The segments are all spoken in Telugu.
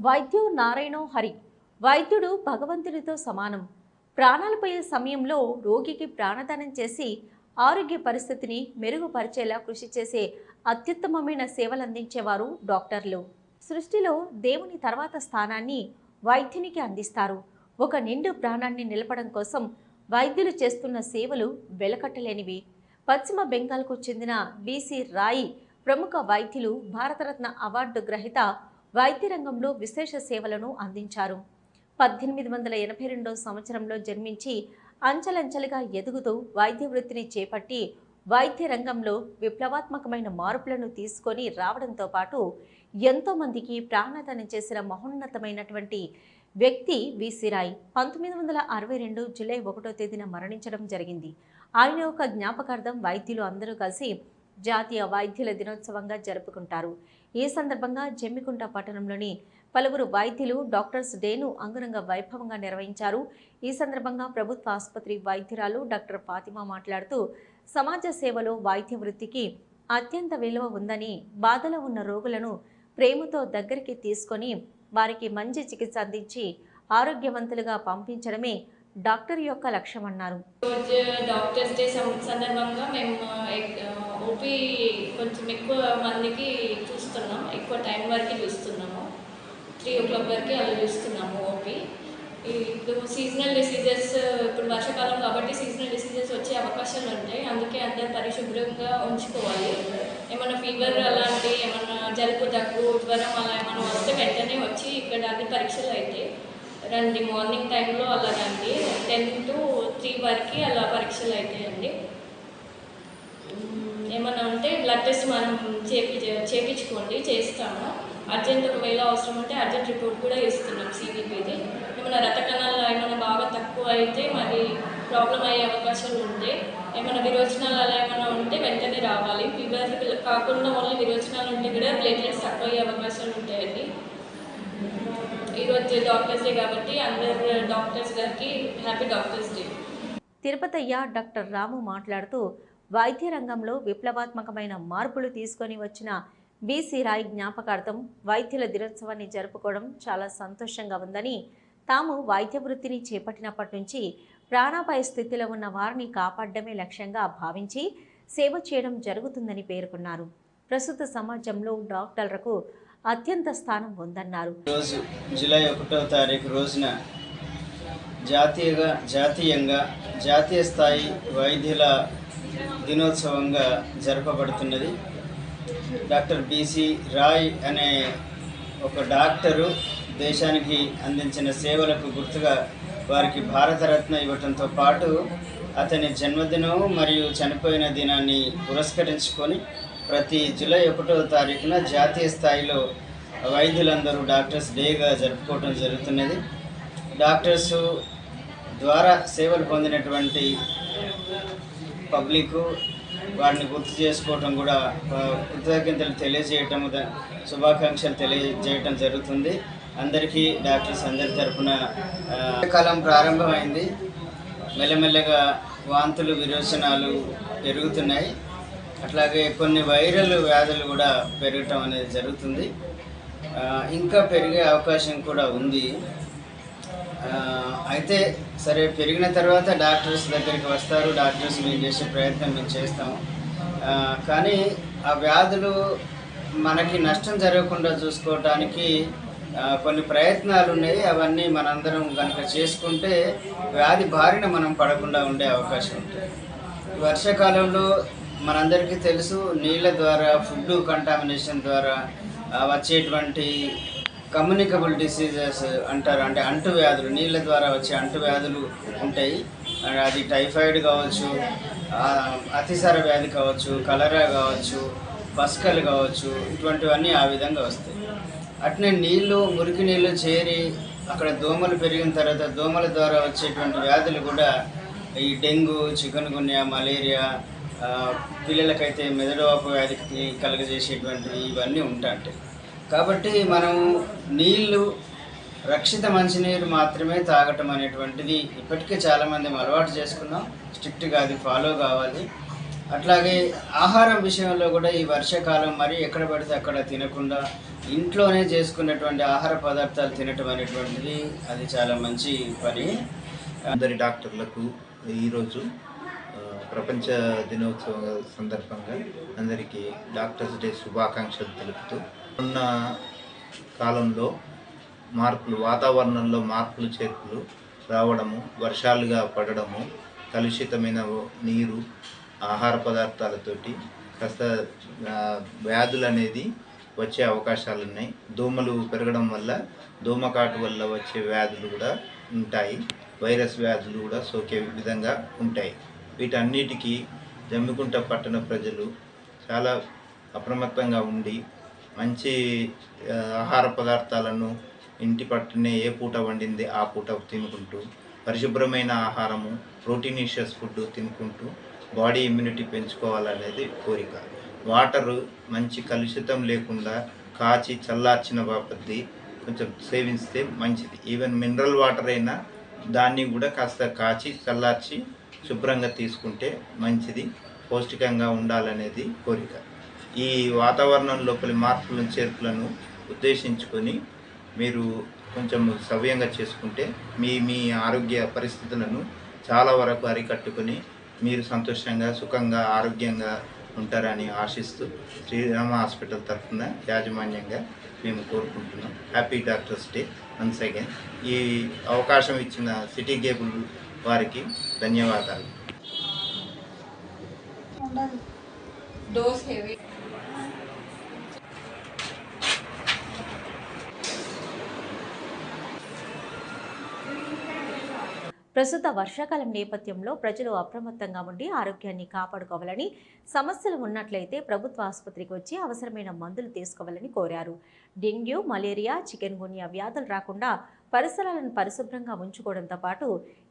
వైద్యు నారాయణో హరి. వైద్యుడు భగవంతుడితో సమానం. ప్రాణాలు పోయే సమయంలో రోగికి ప్రాణదానం చేసి ఆరోగ్య పరిస్థితిని మెరుగుపరిచేలా కృషి చేసే అత్యుత్తమమైన సేవలందించేవారు డాక్టర్లు. సృష్టిలో దేవుని తర్వాత స్థానాన్ని వైద్యునికి అందిస్తారు. ఒక నిండు ప్రాణాన్ని నిలపడం కోసం వైద్యులు చేస్తున్న సేవలు వెలకట్టలేనివి. పశ్చిమ బెంగాల్కు చెందిన బీసీ రాయి ప్రముఖ వైద్యులు భారతరత్న అవార్డు గ్రహీత వైద్య రంగంలో విశేష సేవలను అందించారు. పద్దెనిమిది వందల ఎనభై రెండో సంవత్సరంలో జన్మించి అంచెలంచెలుగా ఎదుగుతూ వైద్య వృత్తిని చేపట్టి వైద్య రంగంలో విప్లవాత్మకమైన మార్పులను తీసుకొని రావడంతో పాటు ఎంతోమందికి ప్రాణదానం చేసిన మహోన్నతమైనటువంటి వ్యక్తి విసి రాయ్. పంతొమ్మిది వందల అరవై రెండు జూలై ఒకటో తేదీన మరణించడం జరిగింది. ఆయన ఒక జ్ఞాపకార్థం వైద్యులు అందరూ కలిసి జాతీయ వైద్యుల దినోత్సవంగా జరుపుకుంటారు. ఈ సందర్భంగా జమ్మికుంట పట్టణంలోని పలువురు వైద్యులు డాక్టర్స్ డేను అంగరంగ వైభవంగా నిర్వహించారు. ఈ సందర్భంగా ప్రభుత్వ ఆసుపత్రి వైద్యురాలు డాక్టర్ ఫాతిమా మాట్లాడుతూ సమాజ సేవలో వైద్య వృత్తికి అత్యంత విలువ ఉందని బాధలో ఉన్న రోగులను ప్రేమతో దగ్గరికి తీసుకొని వారికి మంచి చికిత్స అందించి ఆరోగ్యవంతులుగా పంపించడమే డాక్టర్ యొక్క లక్ష్యమన్నారు రోజు డాక్టర్స్ డే సందర్భంగా మేము ఓపీ కొంచెం ఎక్కువ మందికి చూస్తున్నాం. ఎక్కువ టైం వరకు చూస్తున్నాము. త్రీ ఓ క్లాక్ వరకు అలా చూస్తున్నాము ఓపీ. ఇప్పుడు సీజనల్ డిసీజెస్ ఇప్పుడు వర్షాకాలం కాబట్టి సీజనల్ డిసీజెస్ వచ్చే అవకాశాలు ఉంటాయి. అందుకే అందరు పరిశుభ్రంగా ఉంచుకోవాలి. ఏమైనా ఫీవర్ అలాంటి ఏమైనా జలుబు దగ్గు జ్వరం అలా ఏమైనా వస్తే వెంటనే వచ్చి ఇక్కడ అన్ని పరీక్షలు అయితే రండి మార్నింగ్ టైంలో అలా రండి టెన్ టు త్రీ వరకు అలా పరీక్షలు అవుతాయండి ఏమన్నా ఉంటే బ్లడ్ టెస్ట్ మనం చేపి చేపించుకోండి చేస్తాము. అర్జెంట్ ఒకవేళ అవసరం ఉంటే అర్జెంట్ రిపోర్ట్ కూడా ఇస్తున్నాం సిబిపిది. ఏమైనా రక్త కణాలు ఏమైనా బాగా తక్కువ అయితే మరి ప్రాబ్లం అయ్యే అవకాశాలు ఉంటే ఏమైనా విరోచనాలు అలా ఏమైనా ఉంటే వెంటనే రావాలి. ఫీవర్ కాకుండా ఓన్లీ విరోచనాలు ఉంటే కూడా ప్లేట్లెట్స్ తక్కువ అయ్యే అవకాశాలు ఉంటాయండి. ఈరోజు డాక్టర్స్ డే కాబట్టి అందరు డాక్టర్స్ గారికి happy doctors day Tirupataiah doctor Ramu మాట్లాడుతూ వైద్య రంగంలో విప్లవాత్మకమైన మార్పులు తీసుకొని వచ్చిన బీసీ రాయ్ జ్ఞాపకార్థం వైద్యుల దినోత్సవాన్ని జరుపుకోవడం చాలా సంతోషంగా ఉందని తాము వైద్య వృత్తిని చేపట్టినప్పటి నుంచి ప్రాణాపాయ స్థితిలో ఉన్న వారిని కాపాడడమే లక్ష్యంగా భావించి సేవ చేయడం జరుగుతుందని పేర్కొన్నారు. ప్రస్తుత సమాజంలో డాక్టర్లకు అత్యంత స్థానం ఉందన్నారు రోజు జూలై ఒకటో తారీఖు రోజున జాతీయగా జాతీయంగా జాతీయ స్థాయి వైద్యుల దినోత్సవంగా జరపబడుతున్నది. డాక్టర్ బిసి రాయ్ అనే ఒక డాక్టరు దేశానికి అందించిన సేవలకు గుర్తుగా వారికి భారతరత్న ఇవ్వటంతో పాటు అతని జన్మదినం మరియు చనిపోయిన దినాన్ని పురస్కరించుకొని ప్రతి జూలై ఒకటో తారీఖున జాతీయ స్థాయిలో వైద్యులందరూ డాక్టర్స్ డేగా జరుపుకోవడం జరుగుతున్నది. డాక్టర్స్ ద్వారా సేవలు పొందినటువంటి పబ్లిక్ వారిని గుర్తు చేసుకోవటం కూడా కృతజ్ఞతలు తెలియజేయటం శుభాకాంక్షలు తెలియజేయటం జరుగుతుంది. అందరికీ డాక్టర్స్ అందరి తరఫున కాలం ప్రారంభమైంది. మెల్లమెల్లగా వాంతులు విరోచనాలు పెరుగుతున్నాయి. అట్లాగే కొన్ని వైరల్ వ్యాధులు కూడా పెరగటం అనేది జరుగుతుంది. ఇంకా పెరిగే అవకాశం కూడా ఉంది. అయితే సరే పెరిగిన తర్వాత డాక్టర్స్ దగ్గరికి వస్తారు. డాక్టర్స్ మేము చేసే ప్రయత్నం మేము చేస్తాము. కానీ ఆ వ్యాధులు మనకి నష్టం జరగకుండా చూసుకోవటానికి కొన్ని ప్రయత్నాలు ఉన్నాయి. అవన్నీ మనందరం కనుక చేసుకుంటే వ్యాధి బారిన మనం పడకుండా ఉండే అవకాశం ఉంటుంది. వర్షాకాలంలో మనందరికీ తెలుసు నీళ్ళ ద్వారా ఫుడ్ కంటామినేషన్ ద్వారా వచ్చేటువంటి కమ్యూనికబుల్ డిసీజెస్ అంటారు. అంటే అంటువ్యాధులు నీళ్ళ ద్వారా వచ్చే అంటువ్యాధులు ఉంటాయి. అది టైఫాయిడ్ కావచ్చు అతిసార వ్యాధి కావచ్చు కలరా కావచ్చు పసుకలు కావచ్చు ఇటువంటివన్నీ ఆ విధంగా వస్తాయి. అట్నే నీళ్ళు మురికి నీళ్ళు చేరి అక్కడ దోమలు పెరిగిన తర్వాత దోమల ద్వారా వచ్చేటువంటి వ్యాధులు కూడా ఈ డెంగ్యూ చికెన్ గున్యా మలేరియా పిల్లలకైతే మెదడువాపు వ్యాధికి కలుగజేసేటువంటివి ఇవన్నీ ఉంటాయి కాబట్టి మనం నీళ్ళు రక్షిత మంచినీరు మాత్రమే తాగటం అనేటువంటిది ఇప్పటికే చాలామంది అలవాటు చేసుకున్నాం. స్ట్రిక్ట్గా అది ఫాలో కావాలి. అట్లాగే ఆహారం విషయంలో కూడా ఈ వర్షాకాలం మరి ఎక్కడ పడితే అక్కడ తినకుండా ఇంట్లోనే చేసుకున్నటువంటి ఆహార పదార్థాలు తినటం అనేటువంటిది అది చాలా మంచి పని. అందరి డాక్టర్లకు ఈరోజు ప్రపంచ దినోత్సవం సందర్భంగా అందరికీ డాక్టర్స్ డే శుభాకాంక్షలు తెలుపుతూ ఉన్న కాలంలో మార్పులు వాతావరణంలో మార్పులు చేర్పులు రావడము వర్షాలుగా పడడము కలుషితమైన నీరు ఆహార పదార్థాలతోటి కాస్త వ్యాధులు అనేది వచ్చే అవకాశాలు ఉన్నాయి దోమలు పెరగడం వల్ల దోమకాటు వల్ల వచ్చే వ్యాధులు కూడా ఉంటాయి. వైరస్ వ్యాధులు కూడా సోకే విధంగా ఉంటాయి. వీటన్నిటికీ జమ్మికుంట పట్టణ ప్రజలు చాలా అప్రమత్తంగా ఉండి మంచి ఆహార పదార్థాలను ఇంటి పట్టునే ఏ పూట వండింది ఆ పూట తినుకుంటూ పరిశుభ్రమైన ఆహారము ప్రోటీనిషియస్ ఫుడ్ తినుకుంటూ బాడీ ఇమ్యూనిటీ పెంచుకోవాలనేది కోరిక. వాటరు మంచి కలుషితం లేకుండా కాచి చల్లార్చిన బాపత్తి కొంచెం సేవిస్తే మంచిది. ఈవెన్ మినరల్ వాటర్ అయినా దాన్ని కూడా కాస్త కాచి చల్లార్చి శుభ్రంగా తీసుకుంటే మంచిది పౌష్టికంగా ఉండాలనేది కోరిక. ఈ వాతావరణం లోపలి మార్పులను చేర్పులను ఉద్దేశించుకొని మీరు కొంచెం సవ్యంగా చేసుకుంటే మీ మీ ఆరోగ్య పరిస్థితులను చాలా వరకు అరికట్టుకొని మీరు సంతోషంగా సుఖంగా ఆరోగ్యంగా ఉంటారని ఆశిస్తూ శ్రీరామ హాస్పిటల్ తరఫున యాజమాన్యంగా మేము కోరుకుంటున్నాం. Happy doctors day once again ఈ అవకాశం ఇచ్చిన సిటీ కేబుల్ వారికి ధన్యవాదాలు. ప్రస్తుత వర్షాకాలం నేపథ్యంలో ప్రజలు అప్రమత్తంగా ఉండి ఆరోగ్యాన్ని కాపాడుకోవాలని సమస్యలు ఉన్నట్లయితే ప్రభుత్వ ఆసుపత్రికి వచ్చి అవసరమైన మందులు తీసుకోవాలని కోరారు. డెంగ్యూ మలేరియా చికెన్ గున్యా వ్యాధులు రాకుండా పరిసరాలను పరిశుభ్రంగా ఉంచుకోవడంతో పాటు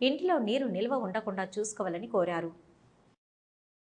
ఇంటిలో నీరు నిల్వ ఉండకుండా చూసుకోవాలని కోరారు.